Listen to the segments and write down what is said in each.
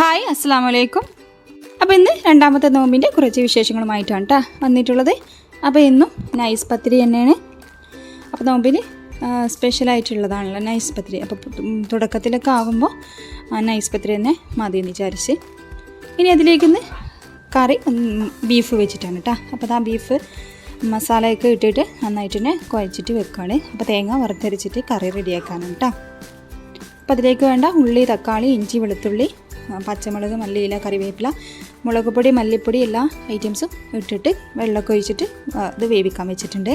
Hi അസ്സാം വലൈക്കും അപ്പോൾ ഇന്ന് രണ്ടാമത്തെ നോമ്പിന്റെ കുറച്ച് വിശേഷങ്ങളുമായിട്ടാണ് കേട്ടോ വന്നിട്ടുള്ളത്. അപ്പോൾ ഇന്നും നൈസ് പത്തിരി തന്നെയാണ്. അപ്പോൾ നോമ്പിന് സ്പെഷ്യലായിട്ടുള്ളതാണല്ലോ നൈസ് പത്തിരി. അപ്പോൾ തുടക്കത്തിലൊക്കെ ആകുമ്പോൾ നൈസ് പത്തിരി തന്നെ മതി എന്ന് വിചാരിച്ച്. ഇനി അതിലേക്ക് ഇന്ന് കറി ബീഫ് വെച്ചിട്ടാണ് കേട്ടോ അപ്പോൾ ആ ബീഫ് മസാലയൊക്കെ ഇട്ടിട്ട് നന്നായിട്ട് തന്നെ കുഴച്ചിട്ട് വെക്കുകയാണ് അപ്പോൾ തേങ്ങ വറുത്തരച്ചിട്ട് കറി റെഡിയാക്കാനാണ് കേട്ടോ അപ്പോൾ അതിലേക്ക് വേണ്ട ഉള്ളി തക്കാളി ഇഞ്ചി വെളുത്തുള്ളി പച്ചമുളക് മല്ലിയില കറിവേപ്പില മുളക് പൊടി മല്ലിപ്പൊടി എല്ലാ ഐറ്റംസും ഇട്ടിട്ട് വെള്ളമൊക്കെ ഒഴിച്ചിട്ട് ഇത് വേവിക്കാൻ വെച്ചിട്ടുണ്ട്.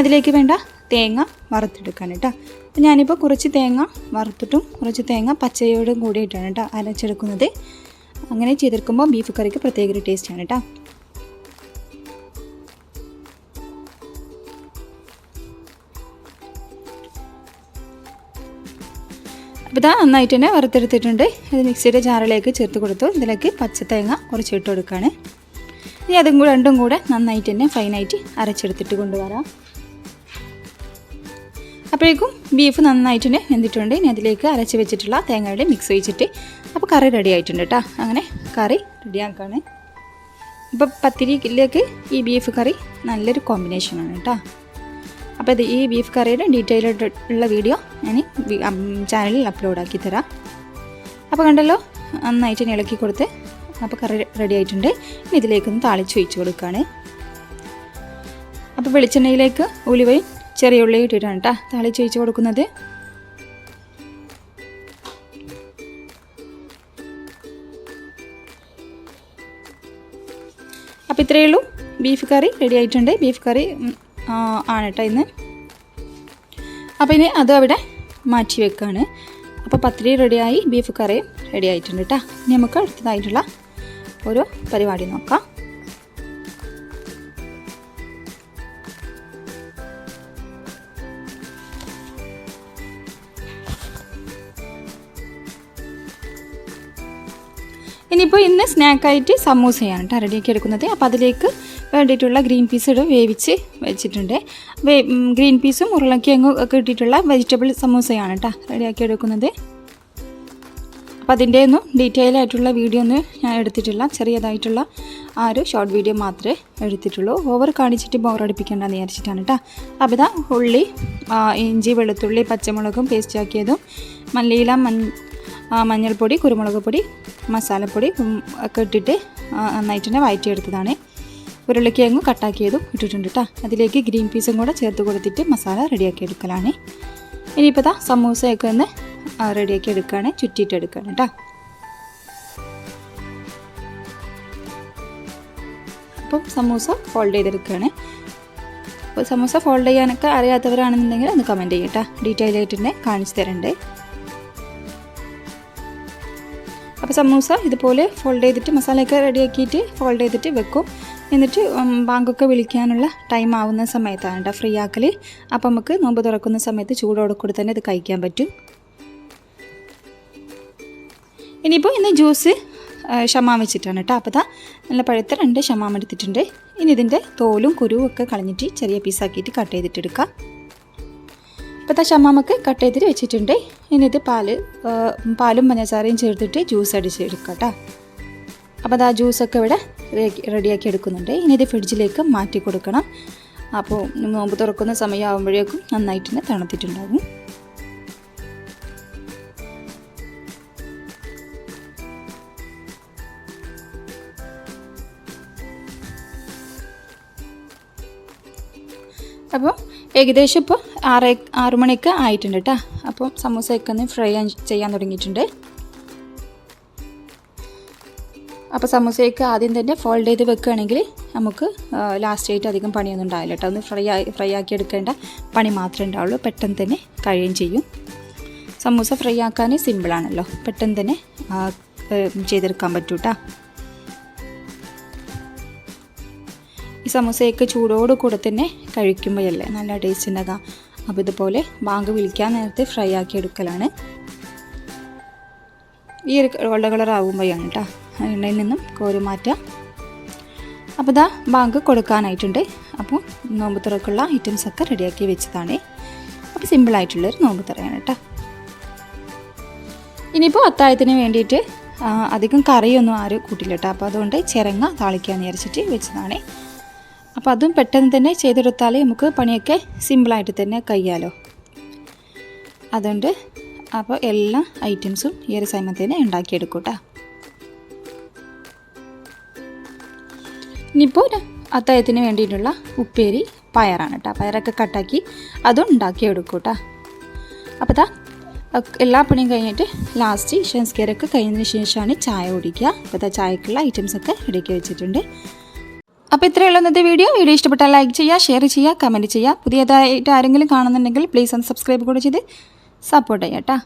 അതിലേക്ക് വേണ്ട തേങ്ങ വറുത്തെടുക്കാൻ കേട്ടോ. അപ്പോൾ ഞാനിപ്പോൾ കുറച്ച് തേങ്ങ വറുത്തിട്ടും കുറച്ച് തേങ്ങ പച്ചയോടും കൂടിയിട്ടാണ് കേട്ടോ അരച്ചെടുക്കുന്നത്. അങ്ങനെ ചെയ്തെടുക്കുമ്പോൾ ബീഫ് കറിക്ക് പ്രത്യേക ഒരു ടേസ്റ്റാണ് കേട്ടോ. അപ്പോൾ ഇതാ നന്നായിട്ട് തന്നെ വറുത്തെടുത്തിട്ടുണ്ട്. ഇത് മിക്സിയുടെ ജാറിലേക്ക് ചേർത്ത് കൊടുത്തു. ഇതിലേക്ക് പച്ചത്തേങ്ങ കുറച്ച് ഇട്ട് കൊടുക്കുകയാണ്. ഇനി അതും കൂടെ രണ്ടും കൂടെ നന്നായിട്ട് തന്നെ ഫൈനായിട്ട് അരച്ചെടുത്തിട്ട് കൊണ്ടുവരാം. അപ്പോഴേക്കും ബീഫ് നന്നായിട്ട് തന്നെ വെന്തിട്ടുണ്ട്. ഇനി അതിലേക്ക് അരച്ച് വെച്ചിട്ടുള്ള തേങ്ങയുടെ മിക്സ് ഒഴിച്ചിട്ട് അപ്പോൾ കറി റെഡി ആയിട്ടുണ്ട് കേട്ടോ. അങ്ങനെ കറി റെഡിയാക്കാണ് ഇപ്പോൾ പത്തിരിയിലേക്ക് ഈ ബീഫ് കറി നല്ലൊരു കോമ്പിനേഷനാണ് കേട്ടോ. അപ്പോൾ ഇത് ഈ ബീഫ് കറിയുടെ ഡീറ്റെയിൽ ഉള്ള വീഡിയോ ഞാൻ ചാനലിൽ അപ്ലോഡ് ആക്കി തരാം. അപ്പോൾ കണ്ടല്ലോ നന്നായിട്ട് ഇളക്കി കൊടുത്ത് അപ്പോൾ കറി റെഡി ആയിട്ടുണ്ട്. ഇനി ഇതിലേക്കൊന്ന് താളിച്ച് ഒഴിച്ച് കൊടുക്കുകയാണ് അപ്പോൾ വെളിച്ചെണ്ണയിലേക്ക് ഉലുവയും ചെറിയ ഉള്ളി ഇട്ടിട്ടാണ് കേട്ടോ താളിച്ച് ഒഴിച്ച് കൊടുക്കുന്നത്. അപ്പോൾ ഇത്രയേ ഉള്ളൂ. ബീഫ് കറി റെഡി ആയിട്ടുണ്ട്. ബീഫ് കറി ആണ് കേട്ടോ ഇന്ന്. അപ്പോൾ ഇനി അതും അവിടെ മാറ്റി വെക്കുകയാണ് അപ്പോൾ പത്തിരി റെഡിയായി ബീഫ് കറിയും റെഡി ആയിട്ടുണ്ട് കേട്ടോ ഇനി നമുക്ക് അടുത്തതായിട്ടുള്ള ഒരു പരിപാടി നോക്കാം. ഇനിയിപ്പോൾ ഇന്ന് സ്നാക്കായിട്ട് സമൂസയാണ് കേട്ടോ റെഡിയാക്കി എടുക്കുന്നത്. അപ്പോൾ അതിലേക്ക് വേണ്ടിയിട്ടുള്ള ഗ്രീൻ പീസ് ഇടും. വേവിച്ച് വെച്ചിട്ടുണ്ട്. വേ ഗ്രീൻ പീസും ഉരുളക്കിഴങ്ങും ഒക്കെ ഇട്ടിട്ടുള്ള വെജിറ്റബിൾ സമൂസയാണ് കേട്ടോ റെഡിയാക്കി എടുക്കുന്നത്. അപ്പോൾ അതിന്റെ ഒന്നും ഡീറ്റെയിൽ ആയിട്ടുള്ള വീഡിയോ ഒന്നും ഞാൻ എടുത്തിട്ടില്ല. ചെറിയതായിട്ടുള്ള ആ ഒരു ഷോർട്ട് വീഡിയോ മാത്രമേ എടുത്തിട്ടുള്ളൂ. ഓവർ കാണിച്ചിട്ട് ബോറടിപ്പിക്കേണ്ടെന്ന് വിചാരിച്ചിട്ടാണ് കേട്ടോ അപ്പോൾ ഇതാ ഉള്ളി ഇഞ്ചി വെളുത്തുള്ളി പച്ചമുളകും പേസ്റ്റ് ആക്കിയതും മല്ലിയില മൺ മഞ്ഞൾപ്പൊടി കുരുമുളക് പൊടി മസാലപ്പൊടി ഒക്കെ ഇട്ടിട്ട് നന്നായിട്ട് തന്നെ വയറ്റിയെടുത്തതാണ്. ഉരുളക്കിഴങ്ങ് കട്ടാക്കിയതും ഇട്ടിട്ടുണ്ട് കേട്ടോ അതിലേക്ക് ഗ്രീൻ പീസും കൂടെ ചേർത്ത് കൊടുത്തിട്ട് മസാല റെഡിയാക്കി എടുക്കലാണ് ഇനിയിപ്പോൾ ദാ സമൂസയൊക്കെ ഒന്ന് റെഡിയാക്കി എടുക്കുകയാണ് ചുറ്റിയിട്ട് എടുക്കുകയാണ് കേട്ടോ അപ്പം സമൂസ ഫോൾഡ് ചെയ്തെടുക്കുകയാണ്. അപ്പോൾ സമൂസ ഫോൾഡ് ചെയ്യാനൊക്കെ അറിയാത്തവരാണെന്നുണ്ടെങ്കിൽ ഒന്ന് കമന്റ് ചെയ്യട്ടോ ഡീറ്റെയിൽ ആയിട്ട് തന്നെ കാണിച്ചു തരണ്ടേ. അപ്പോൾ സമൂസ ഇതുപോലെ ഫോൾഡ് ചെയ്തിട്ട് മസാലയൊക്കെ റെഡിയാക്കിയിട്ട് ഫോൾഡ് ചെയ്തിട്ട് വെക്കും. എന്നിട്ട് ബാങ്കൊക്കെ വിളിക്കാനുള്ള ടൈം ആവുന്ന സമയത്താണ് കേട്ടോ ഫ്രീ ആക്കൽ അപ്പോൾ നമുക്ക് നോമ്പ് തുറക്കുന്ന സമയത്ത് ചൂടോടെ കൂടി തന്നെ ഇത് കഴിക്കാൻ പറ്റും. ഇനിയിപ്പോൾ ഇന്ന് ജ്യൂസ് ഷമാം വെച്ചിട്ടാണ് കേട്ടോ. അപ്പോൾ ദാ നല്ല പഴുത്ത രണ്ട് ഷമാം എടുത്തിട്ടുണ്ട്. ഇനി ഇതിന്റെ തോലും കുരുവും ഒക്കെ കളഞ്ഞിട്ട് ചെറിയ പീസാക്കിയിട്ട് കട്ട് ചെയ്തിട്ടെടുക്കാം ഇപ്പോൾ ദാ ഷമാമൊക്കെ കട്ട് ചെയ്തിട്ട് വെച്ചിട്ടുണ്ട്. ഇനി ഇത് പാൽ പാലും പഞ്ചസാരയും ചേർത്തിട്ട് ജ്യൂസ് അടിച്ചെടുക്കാം കേട്ടോ. അപ്പോൾ അത് ജ്യൂസൊക്കെ ഇവിടെ റെഡിയാക്കി എടുക്കുന്നുണ്ട്. ഇനി ഇത് ഫ്രിഡ്ജിലേക്ക് മാറ്റി കൊടുക്കണം. അപ്പോൾ നോമ്പ് തുറക്കുന്ന സമയമാകുമ്പോഴേക്കും നന്നായിട്ട് തന്നെ തണുത്തിട്ടുണ്ടാകും അപ്പോൾ ഏകദേശം ഇപ്പോൾ ആറ് ആറു മണിയൊക്കെ ആയിട്ടുണ്ട് കേട്ടോ. അപ്പം സമൂസയൊക്കെ ഒന്ന് ഫ്രൈ ചെയ്യാൻ തുടങ്ങിയിട്ടുണ്ട്. അപ്പോൾ സമൂസയൊക്കെ ആദ്യം തന്നെ ഫോൾഡ് ചെയ്ത് വെക്കുകയാണെങ്കിൽ നമുക്ക് ലാസ്റ്റ് ആയിട്ട് അധികം പണിയൊന്നും ഉണ്ടാവില്ല കേട്ടോ. ഒന്ന് ഫ്രൈ ആയി ഫ്രൈ ആക്കി എടുക്കേണ്ട പണി മാത്രമേ ഉണ്ടാവുള്ളൂ. പെട്ടെന്ന് തന്നെ കഴിയുകയും ചെയ്യും. സമൂസ ഫ്രൈ ആക്കാൻ സിമ്പിളാണല്ലോ. പെട്ടെന്ന് തന്നെ ചെയ്തെടുക്കാൻ പറ്റൂ സമൂസയൊക്കെ ചൂടോട് കൂടെ തന്നെ കഴിക്കുമ്പോഴല്ലേ നല്ല ടേസ്റ്റ് ഉണ്ടാകാം അപ്പോൾ ഇതുപോലെ ബാങ്ക് വിളിക്കാൻ നേരത്തെ ഫ്രൈ ആക്കി എടുക്കലാണ്. ഈ ഒരു ഗോൾഡ് കളർ ആകുമ്പോഴാണ് കേട്ടോ എണ്ണയിൽ നിന്നും കോരി മാറ്റാം. അപ്പോൾ ഇതാ ബാങ്ക് കൊടുക്കാനായിട്ടുണ്ട്. അപ്പോൾ നോമ്പ് തുറക്കുള്ള ഐറ്റംസ് ഒക്കെ റെഡിയാക്കി വെച്ചതാണ്. അപ്പോൾ സിമ്പിളായിട്ടുള്ളൊരു നോമ്പ് തുറയാണ് കേട്ടോ ഇനിയിപ്പോൾ അത്താഴത്തിന് വേണ്ടിയിട്ട് അധികം കറിയൊന്നും ആരും കൂട്ടില്ല കേട്ടോ അപ്പോൾ അതുകൊണ്ട് ചിരങ്ങ താളിക്കാൻ വിചാരിച്ചിട്ട് വെച്ചതാണേ. അപ്പോൾ അതും പെട്ടെന്ന് തന്നെ ചെയ്തെടുത്താൽ നമുക്ക് പണിയൊക്കെ സിമ്പിളായിട്ട് തന്നെ കഴിയാലോ. അതുകൊണ്ട് അപ്പോൾ എല്ലാ ഐറ്റംസും ഈ ഒരു സമയത്ത് തന്നെ ഉണ്ടാക്കിയെടുക്കും കേട്ടോ ഇനിയിപ്പോൾ അത്തായത്തിന് വേണ്ടിയിട്ടുള്ള ഉപ്പേരി പയറാണ് കേട്ടോ പയറൊക്കെ കട്ടാക്കി അതും ഉണ്ടാക്കിയെടുക്കും കേട്ടോ അപ്പോൾ താ എല്ലാ പണിയും കഴിഞ്ഞിട്ട് ലാസ്റ്റ് ഷൻസ്കെയറൊക്കെ കഴിഞ്ഞതിന് ശേഷമാണ് ചായ കുടിക്കുക. ദാ ചായക്കുള്ള ഐറ്റംസൊക്കെ റെഡിയാക്കി വെച്ചിട്ടുണ്ട്. അപ്പോൾ ഇത്രയുള്ള ഇന്നത്തെ വീഡിയോ. വീഡിയോ ഇഷ്ടപ്പെട്ടാൽ ലൈക്ക് ചെയ്യുക ഷെയർ ചെയ്യുക കമന്റ് ചെയ്യുക. പുതിയതായിട്ട് ആരെങ്കിലും കാണുന്നുണ്ടെങ്കിൽ പ്ലീസ് ഒന്ന് സബ്സ്ക്രൈബ് കൂടെ ചെയ്ത് സപ്പോർട്ട് ചെയ്യാം കേട്ടോ